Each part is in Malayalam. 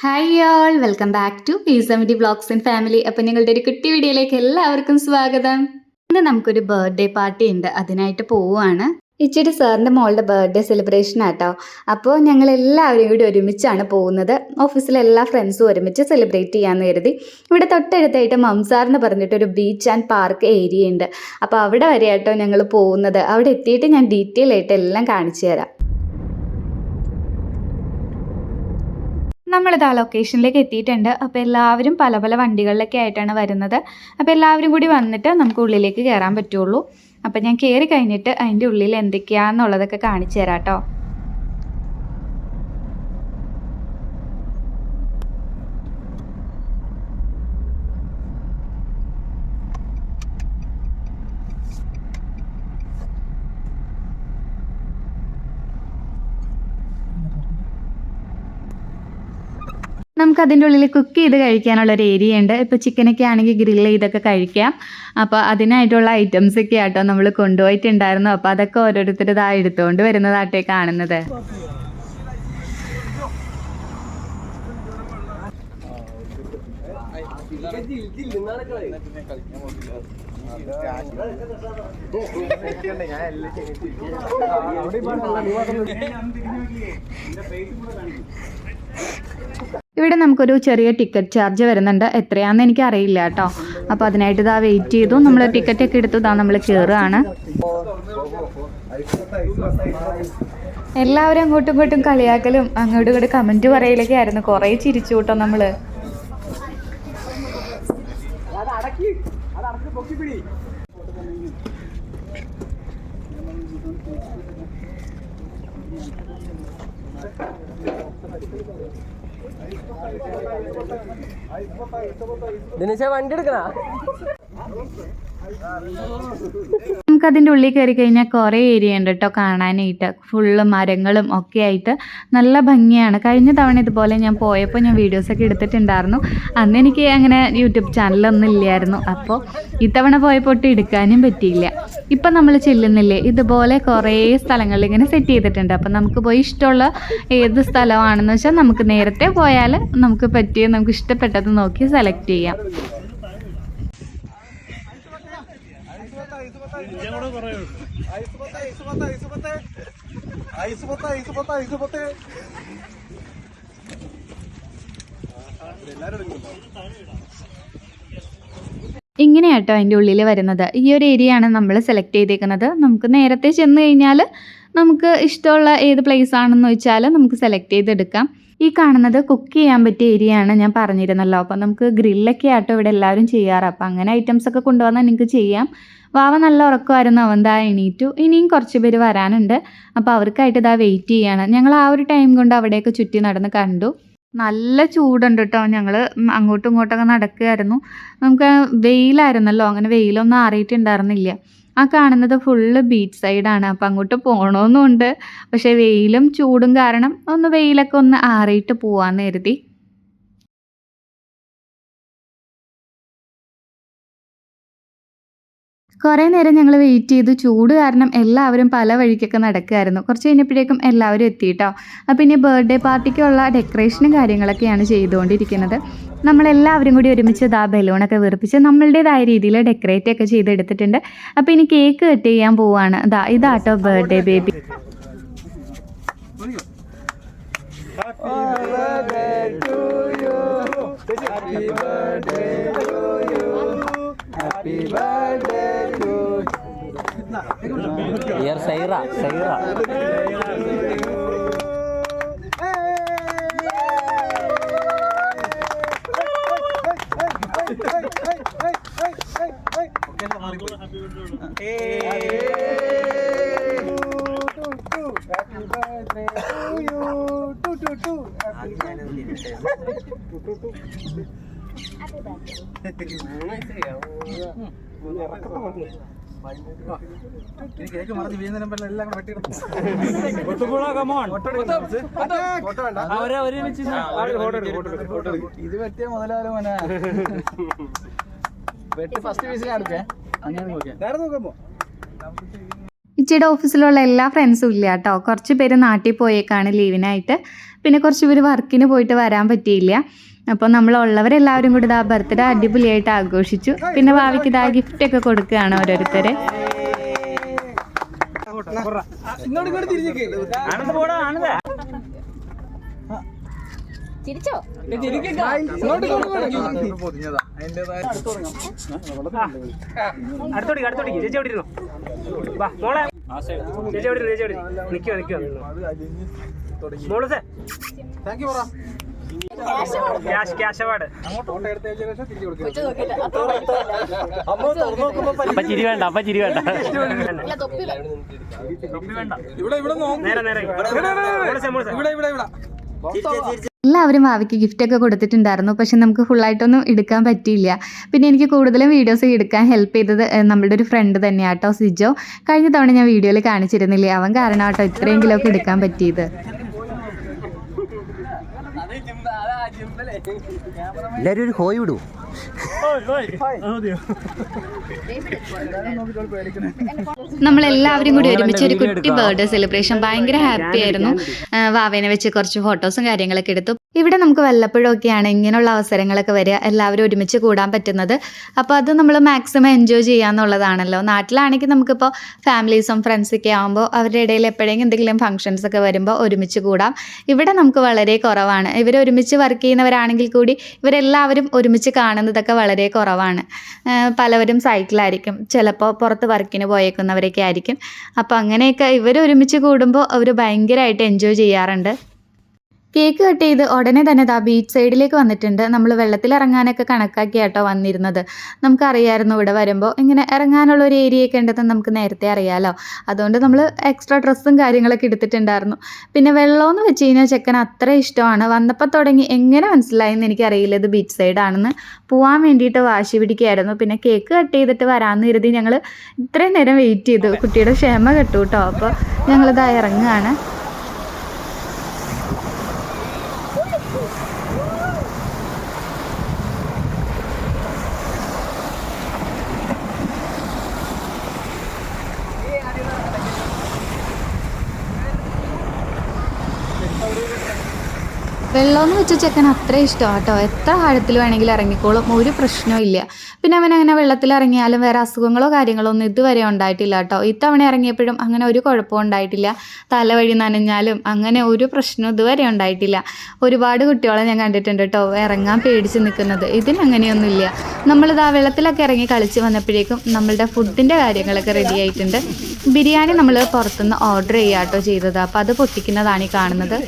Hi all welcome back to പീസമിഡി blogs and family അപ്പം നിങ്ങളുടെ ഒരു കുട്ടി വീഡിയോയിലേക്ക് എല്ലാവർക്കും സ്വാഗതം. ഇന്ന് നമുക്കൊരു ബർത്ത്ഡേ പാർട്ടി ഉണ്ട്. അതിനായിട്ട് പോവുകയാണ് ഇച്ചിരി സാറിന്റെ മോളുടെ ബർത്ത്ഡേ സെലിബ്രേഷൻ ആട്ടോ. അപ്പോൾ ഞങ്ങൾ എല്ലാവരും കൂടി ഒരുമിച്ചാണ് പോകുന്നത്. ഓഫീസിലെ എല്ലാ ഫ്രണ്ട്സും ഒരുമിച്ച് സെലിബ്രേറ്റ് ചെയ്യാമെന്ന് കരുതി. ഇവിടെ തൊട്ടടുത്തായിട്ട് മംസാർ എന്ന് പറഞ്ഞിട്ടൊരു ബീച്ച് ആൻഡ് പാർക്ക് ഏരിയ ഉണ്ട്. അപ്പോൾ അവിടെ വരെയാട്ടോ ഞങ്ങൾ പോകുന്നത്. അവിടെ എത്തിയിട്ട് ഞാൻ ഡീറ്റെയിൽ ആയിട്ട് എല്ലാം കാണിച്ചു തരാം. നമ്മളിത് ആ ലൊക്കേഷനിലേക്ക് എത്തിയിട്ടുണ്ട്. അപ്പോൾ എല്ലാവരും പല പല വണ്ടികളിലൊക്കെ ആയിട്ടാണ് വരുന്നത്. അപ്പോൾ എല്ലാവരും കൂടി വന്നിട്ട് നമുക്ക് ഉള്ളിലേക്ക് കയറാൻ പറ്റുള്ളൂ. അപ്പോൾ ഞാൻ കയറി കഴിഞ്ഞിട്ട് അതിന്റെ ഉള്ളിൽ എന്തൊക്കെയാണെന്നുള്ളതൊക്കെ കാണിച്ചു തരാം കേട്ടോ നമുക്ക് അതിന്റെ ഉള്ളിൽ കുക്ക് ചെയ്ത് കഴിക്കാനുള്ള ഒരു ഏരിയ ഉണ്ട് ഇപ്പോൾ ചിക്കനൊക്കെ ആണെങ്കിൽ ഗ്രിൽ ചെയ്തൊക്കെ കഴിക്കാം. അപ്പോൾ അതിനായിട്ടുള്ള ഐറ്റംസ് ഒക്കെ ആട്ടോ നമ്മൾ കൊണ്ടുപോയിട്ടുണ്ടായിരുന്നു. അപ്പോൾ അതൊക്കെ ഓരോരുത്തർ എടുത്തുകൊണ്ട് വരുന്നതാട്ടെ കാണുന്നത്. ഇവിടെ നമുക്കൊരു ചെറിയ ടിക്കറ്റ് ചാർജ് വരുന്നുണ്ട്. എത്രയാണെന്ന് എനിക്ക് അറിയില്ല കേട്ടോ. അപ്പോൾ അതിനായിട്ട് ഇതാ വെയിറ്റ് ചെയ്തു. നമ്മൾ ടിക്കറ്റ് ഒക്കെ എടുത്തു നമ്മൾ കയറുകയാണ് എല്ലാവരും അങ്ങോട്ടും ഇങ്ങോട്ടും കളിയാക്കലും അങ്ങോട്ടും ഇങ്ങോട്ടും കമന്റ് പറയലൊക്കെ ആയിരുന്നു. കുറേ ചിരിച്ചു കേട്ടോ നമ്മൾ ദിനേശ വണ്ടി എടുക്കണ? നമുക്ക് അതിന്റെ ഉള്ളിൽ കയറി കഴിഞ്ഞാൽ കുറേ ഏരിയ ഉണ്ട് കേട്ടോ കാണാനായിട്ട്. ഫുള്ള് മരങ്ങളും ഒക്കെ ആയിട്ട് നല്ല ഭംഗിയാണ്. കഴിഞ്ഞ തവണ ഇതുപോലെ ഞാൻ പോയപ്പോൾ ഞാൻ വീഡിയോസൊക്കെ എടുത്തിട്ടുണ്ടായിരുന്നു. അന്ന് എനിക്ക് അങ്ങനെ യൂട്യൂബ് ചാനലൊന്നും ഇല്ലായിരുന്നു. അപ്പോൾ ഇത്തവണ പോയപ്പോൾ ഒട്ടും എടുക്കാനും പറ്റിയില്ല. ഇപ്പം നമ്മൾ ചെല്ലുന്നില്ലേ? ഇതുപോലെ കുറേ സ്ഥലങ്ങളിൽ ഇങ്ങനെ സെറ്റ് ചെയ്തിട്ടുണ്ട്. അപ്പം നമുക്ക് പോയി ഇഷ്ടമുള്ള ഏത് സ്ഥലമാണെന്ന് വെച്ചാൽ നമുക്ക് നേരത്തെ പോയാൽ നമുക്ക് പറ്റിയ നമുക്ക് ഇഷ്ടപ്പെട്ടത് നോക്കി സെലക്ട് ചെയ്യാം. ഇങ്ങനെയാട്ടോ അതിന്റെ ഉള്ളിൽ വരുന്നത്. ഈ ഒരു ഏരിയയാണ് നമ്മൾ സെലക്ട് ചെയ്തേക്കുന്നത്. നമുക്ക് നേരത്തെ ചെന്ന് കഴിഞ്ഞാൽ നമുക്ക് ഇഷ്ടമുള്ള ഏത് പ്ലേസ് ആണെന്ന് വെച്ചാൽ നമുക്ക് സെലക്ട് ചെയ്തെടുക്കാം. ഈ കാണുന്നത് കുക്ക് ചെയ്യാൻ പറ്റിയ ഏരിയ ആണ് ഞാൻ പറഞ്ഞിരുന്നല്ലോ. അപ്പോൾ നമുക്ക് ഗ്രില്ലൊക്കെ ആട്ടോ ഇവിടെ എല്ലാവരും ചെയ്യാറ്. അപ്പോൾ അങ്ങനെ ഐറ്റംസ് ഒക്കെ കൊണ്ടുവന്നാൽ നിങ്ങൾക്ക് ചെയ്യാം. വാവ നല്ല ഉറക്കമായിരുന്നു. അവൻ ദാ എണീറ്റു. ഇനിയും കുറച്ച് പേര് വരാനുണ്ട്. അപ്പോൾ അവർക്കായിട്ട് ഇതാ വെയിറ്റ് ചെയ്യാണ്. ഞങ്ങൾ ആ ഒരു ടൈം കൊണ്ട് അവിടെയൊക്കെ ചുറ്റി നടന്ന് കണ്ടു. നല്ല ചൂടുണ്ട് കേട്ടോ ഞങ്ങൾ അങ്ങോട്ടും ഇങ്ങോട്ടൊക്കെ നടക്കുകയായിരുന്നു. നമുക്ക് വെയിലായിരുന്നല്ലോ. അങ്ങനെ വെയിലൊന്നും ആറിയിട്ടുണ്ടായിരുന്നില്ല. ആ കാണുന്നത് ഫുള്ള് ബീച്ച് സൈഡാണ് അപ്പം അങ്ങോട്ട് പോകണമെന്നുണ്ട് പക്ഷേ വെയിലും ചൂടും കാരണം ഒന്ന് വെയിലൊക്കെ ഒന്ന് ആറിയിട്ട് പോകാമെന്ന് കരുതി. കുറേ നേരം ഞങ്ങൾ വെയിറ്റ് ചെയ്തു. ചൂട് കാരണം എല്ലാവരും പല വഴിക്കൊക്കെ നടക്കുമായിരുന്നു കുറച്ച് കഴിഞ്ഞപ്പോഴേക്കും എല്ലാവരും എത്തിയിട്ടോ അപ്പം ഇനി ബർത്ത്ഡേ പാർട്ടിക്കുള്ള ഡെക്കറേഷനും കാര്യങ്ങളൊക്കെയാണ് ചെയ്തുകൊണ്ടിരിക്കുന്നത്. നമ്മളെല്ലാവരും കൂടി ഒരുമിച്ച് ഇതാ ബലൂണൊക്കെ വീർപ്പിച്ച് നമ്മളുടേതായ രീതിയിൽ ഡെക്കറേറ്റ് ഒക്കെ ചെയ്തെടുത്തിട്ടുണ്ട്. അപ്പോൾ ഇനി കേക്ക് കട്ട് ചെയ്യാൻ പോവാണ്. ഇതാ ഇതാട്ടോ birthday baby year Saira Saira cake ഇത് വെട്ടിയ മുതലാലും മോനെ വെട്ടി ഫസ്റ്റ് പീസ് ഞാൻ അങ്ങനെ ഇച്ചിയുടെ ഓഫീസിലുള്ള എല്ലാ ഫ്രണ്ട്സും ഇല്ല കേട്ടോ. കുറച്ച് പേര് നാട്ടിൽ പോയേക്കാണ് ലീവിനായിട്ട് പിന്നെ കുറച്ച് പേര് വർക്കിന് പോയിട്ട് വരാൻ പറ്റിയില്ല. അപ്പോൾ നമ്മൾ ഉള്ളവരെല്ലാവരും കൂടി ഇതാ ബർത്ത്ഡേ അടിപൊളിയായിട്ട് ആഘോഷിച്ചു പിന്നെ ഭാവിക്ക് ഇതാ ഗിഫ്റ്റൊക്കെ കൊടുക്കുകയാണ് ഓരോരുത്തരെ ചിരിച്ചോ അടുത്തോടി അടുത്തോടി ചേച്ചി എവിടെ വാ ചേച്ചി എവിടെ ഇരുന്നു ചേച്ചി താങ്ക് യു പറ ക്യാഷ് ക്യാഷ് അവാർഡ് ഒക്കെ ഫോട്ടോ എടുത്ത ശേഷം തിരിച്ചു കൊടുക്കുക കൊച്ചു നോക്കില്ല അത്ര അപ്പൊ ചിരി വേണ്ട അപ്പൊ ചിരി വേണ്ട തൊപ്പില്ല ഇവിടെ ഇവിടെ നോക്ക്. നേരെ നേരെ മോളെ മോളെ ഇവിടെ ഇവിടെ. ഇവിടെ എല്ലാവരും ഭാവിക്ക് ഗിഫ്റ്റൊക്കെ കൊടുത്തിട്ടുണ്ടായിരുന്നു പക്ഷെ നമുക്ക് ഫുള്ളായിട്ടൊന്നും എടുക്കാൻ പറ്റിയില്ല. പിന്നെ എനിക്ക് കൂടുതലും വീഡിയോസ് എടുക്കാൻ ഹെൽപ്പ് ചെയ്തത് നമ്മുടെ ഒരു ഫ്രണ്ട് തന്നെയാണ് കേട്ടോ സിജോ. കഴിഞ്ഞ തവണ ഞാൻ വീഡിയോയിൽ കാണിച്ചിരുന്നില്ലേ അവൻ കാരണം കേട്ടോ ഇത്രയെങ്കിലും ഒക്കെ എടുക്കാൻ പറ്റിയത്. എല്ലാരും ഒരു ഹോയ് വിടൂ. നമ്മളെല്ലാവരും കൂടി ഒരുമിച്ച് ഒരു കുട്ടി ബർത്ത്ഡേ സെലിബ്രേഷൻ ഭയങ്കര ഹാപ്പി ആയിരുന്നു. വാവേനെ വെച്ച് കുറച്ച് ഫോട്ടോസും കാര്യങ്ങളൊക്കെ എടുത്തു. ഇവിടെ നമുക്ക് വല്ലപ്പോഴും ഒക്കെയാണ് ഇങ്ങനെയുള്ള അവസരങ്ങളൊക്കെ വരിക എല്ലാവരും ഒരുമിച്ച് കൂടാൻ പറ്റുന്നത്. അപ്പോൾ അത് നമ്മൾ മാക്സിമം എൻജോയ് ചെയ്യാന്നുള്ളതാണല്ലോ. നാട്ടിലാണെങ്കിൽ നമുക്കിപ്പോൾ ഫാമിലീസും ഫ്രണ്ട്സൊക്കെ ആവുമ്പോൾ അവരുടെ ഇടയിൽ എപ്പോഴെങ്കിലും എന്തെങ്കിലും ഫംഗ്ഷൻസ് ഒക്കെ വരുമ്പോൾ ഒരുമിച്ച് കൂടാം. ഇവിടെ നമുക്ക് വളരെ കുറവാണ്. ഇവർ ഒരുമിച്ച് വർക്ക് ചെയ്യുന്നവരാണെങ്കിൽ കൂടി ഇവരെല്ലാവരും ഒരുമിച്ച് കാണുന്നതൊക്കെ വളരെ കുറവാണ്. പലവരും സൈക്കിളായിരിക്കും ചിലപ്പോൾ പുറത്ത് വർക്കിന് പോയേക്കുന്നവരൊക്കെ ആയിരിക്കും. അപ്പോൾ അങ്ങനെയൊക്കെ ഇവർ ഒരുമിച്ച് കൂടുമ്പോൾ അവർ ഭയങ്കരമായിട്ട് എൻജോയ് ചെയ്യാറുണ്ട്. കേക്ക് കട്ട് ചെയ്ത് ഉടനെ തന്നെ ദാ ബീച്ച് സൈഡിലേക്ക് വന്നിട്ടുണ്ട്. നമ്മൾ വെള്ളത്തിൽ ഇറങ്ങാനൊക്കെ കണക്കാക്കി കേട്ടോ വന്നിരുന്നത്. നമുക്കറിയായിരുന്നു ഇവിടെ വരുമ്പോൾ ഇങ്ങനെ ഇറങ്ങാനുള്ള ഒരു ഏരിയയൊക്കെ ഉണ്ടെന്ന് നമുക്ക് നേരത്തെ അറിയാമല്ലോ അതുകൊണ്ട് നമ്മൾ എക്സ്ട്രാ ഡ്രസ്സും കാര്യങ്ങളൊക്കെ എടുത്തിട്ടുണ്ടായിരുന്നു. പിന്നെ വെള്ളമെന്ന് വെച്ച് കഴിഞ്ഞാൽ ചെക്കൻ അത്ര ഇഷ്ടമാണ്. വന്നപ്പോൾ തുടങ്ങി എങ്ങനെ മനസ്സിലായെന്ന് എനിക്കറിയില്ല ഇത് ബീച്ച് സൈഡാണെന്ന് പോവാൻ വേണ്ടിയിട്ട് വാശി പിടിക്കുകയായിരുന്നു. പിന്നെ കേക്ക് കട്ട് ചെയ്തിട്ട് വരാമെന്ന് കരുതി ഞങ്ങൾ ഇത്രയും നേരം വെയിറ്റ് ചെയ്തു. കുട്ടിയുടെ ക്ഷമ കെട്ടു കേട്ടോ അപ്പോൾ ഞങ്ങളിതാ ഇറങ്ങുകയാണ്. വെള്ളമെന്ന് വെച്ച ചെക്കൻ അത്ര ഇഷ്ടമാണ് കേട്ടോ. എത്ര ആഴത്തിൽ വേണമെങ്കിലും ഇറങ്ങിക്കോളും. ഒരു പ്രശ്നവും ഇല്ല. പിന്നെ അവൻ അങ്ങനെ വെള്ളത്തിൽ ഇറങ്ങിയാലും വേറെ അസുഖങ്ങളോ കാര്യങ്ങളോ ഒന്നും ഇതുവരെ ഉണ്ടായിട്ടില്ല കേട്ടോ. ഇത്തവണ ഇറങ്ങിയപ്പോഴും അങ്ങനെ ഒരു കുഴപ്പവും ഉണ്ടായിട്ടില്ല. തലവഴി നനഞ്ഞാലും അങ്ങനെ ഒരു പ്രശ്നവും ഇതുവരെ ഉണ്ടായിട്ടില്ല. ഒരുപാട് കുട്ടികളെ ഞാൻ കണ്ടിട്ടുണ്ട് കേട്ടോ. ഇറങ്ങാൻ പേടിച്ച് നിൽക്കുന്നത്. ഇതിനങ്ങനെയൊന്നുമില്ല നമ്മളിതാ വെള്ളത്തിലൊക്കെ ഇറങ്ങി കളിച്ച് വന്നപ്പോഴേക്കും നമ്മളുടെ ഫുഡിന്റെ കാര്യങ്ങളൊക്കെ റെഡി ആയിട്ടുണ്ട്. ബിരിയാണി നമ്മൾ പുറത്തുനിന്ന് ഓർഡർ ചെയ്യാട്ടോ ചെയ്തത്. അപ്പോൾ അത് പൊട്ടിക്കുന്നതാണ് ഈ കാണുന്നത്.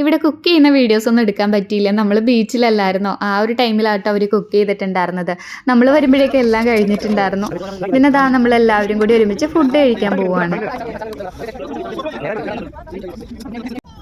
ഇവിടെ കുക്ക് ചെയ്യുന്ന വീഡിയോസ് ഒന്നും എടുക്കാൻ പറ്റിയില്ല. നമ്മൾ ബീച്ചിലല്ലായിരുന്നോ ആ ഒരു ടൈമിലാട്ടോ അവർ കുക്ക് ചെയ്തിട്ടുണ്ടായിരുന്നത്. നമ്മൾ വരുമ്പോഴേക്കും എല്ലാം കഴിഞ്ഞിട്ടുണ്ടായിരുന്നു. പിന്നെ അതാ നമ്മളെല്ലാവരും കൂടി ഒരുമിച്ച് ഫുഡ് കഴിക്കാൻ പോവുകയാണ്.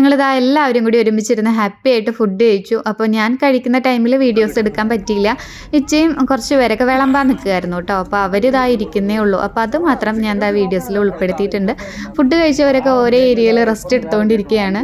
ഞങ്ങളിതാ എല്ലാവരും കൂടി ഒരുമിച്ചിരുന്ന് ഹാപ്പി ആയിട്ട് ഫുഡ് കഴിച്ചു. അപ്പോൾ ഞാൻ കഴിക്കുന്ന ടൈമിൽ വീഡിയോസ് എടുക്കാൻ പറ്റിയില്ല. ഇച്ചയും കുറച്ച് പേരൊക്കെ വിളമ്പാൻ നിൽക്കുമായിരുന്നു കേട്ടോ. അപ്പോൾ അവരിതാ ഇരിക്കുന്നേ ഉള്ളൂ. അപ്പോൾ അത് മാത്രം ഞാൻ ഇതാ വീഡിയോസിൽ ഉൾപ്പെടുത്തിയിട്ടുണ്ട്. ഫുഡ് കഴിച്ചവരൊക്കെ ഓരോ ഏരിയയിൽ റെസ്റ്റ് എടുത്തുകൊണ്ടിരിക്കുകയാണ്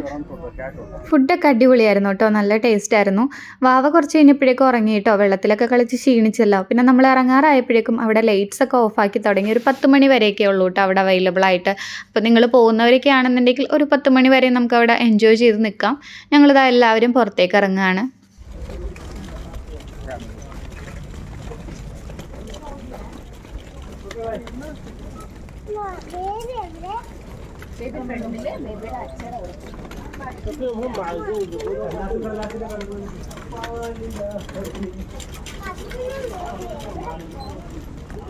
ഫുഡൊക്കെ അടിപൊളിയായിരുന്നു കേട്ടോ. നല്ല ടേസ്റ്റ് ആയിരുന്നു. വാവ കുറച്ച് കഴിഞ്ഞപ്പോഴേക്കും ഉറങ്ങി കേട്ടോ. വെള്ളത്തിലൊക്കെ കളിച്ച് ക്ഷീണിച്ചല്ലോ. പിന്നെ നമ്മൾ ഇറങ്ങാറായപ്പോഴേക്കും അവിടെ ലൈറ്റ്സ് ഒക്കെ ഓഫ് ആക്കി തുടങ്ങി. ഒരു പത്ത് മണി വരെയൊക്കെ ഉള്ളൂ കേട്ടോ അവിടെ അവൈലബിൾ ആയിട്ട്. അപ്പോൾ നിങ്ങൾ പോകുന്നവരൊക്കെ ആണെന്നുണ്ടെങ്കിൽ ഒരു പത്ത് മണി വരെ നമുക്ക് അവിടെ എൻജോയ് ചെയ്ത് നിൽക്കാം. ഞങ്ങളിതാ എല്ലാവരും പുറത്തേക്ക് ഇറങ്ങുകയാണ്.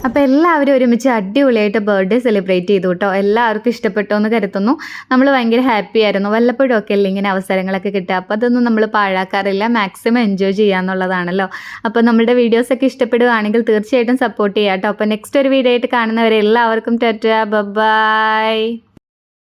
അപ്പോൾ എല്ലാവരും ഒരുമിച്ച് അടിപൊളിയായിട്ട് ബർത്ത്ഡേ സെലിബ്രേറ്റ് ചെയ്തു കേട്ടോ എല്ലാവർക്കും ഇഷ്ടപ്പെട്ടോ എന്ന് കരുതുന്നു. നമ്മൾ ഭയങ്കര ഹാപ്പി ആയിരുന്നു. വല്ലപ്പോഴും ഒക്കെ അല്ലേ ഇങ്ങനെ അവസരങ്ങളൊക്കെ കിട്ടുക. അപ്പോൾ അതൊന്നും നമ്മൾ പാഴാക്കാറില്ല. മാക്സിമം എൻജോയ് ചെയ്യാന്നുള്ളതാണല്ലോ അപ്പോൾ നമ്മുടെ വീഡിയോസൊക്കെ ഇഷ്ടപ്പെടുകയാണെങ്കിൽ തീർച്ചയായിട്ടും സപ്പോർട്ട് ചെയ്യാം കേട്ടോ അപ്പോൾ നെക്സ്റ്റ് ഒരു വീഡിയോ ആയിട്ട് കാണുന്നവരെ എല്ലാവർക്കും ടാറ്റ. ബൈ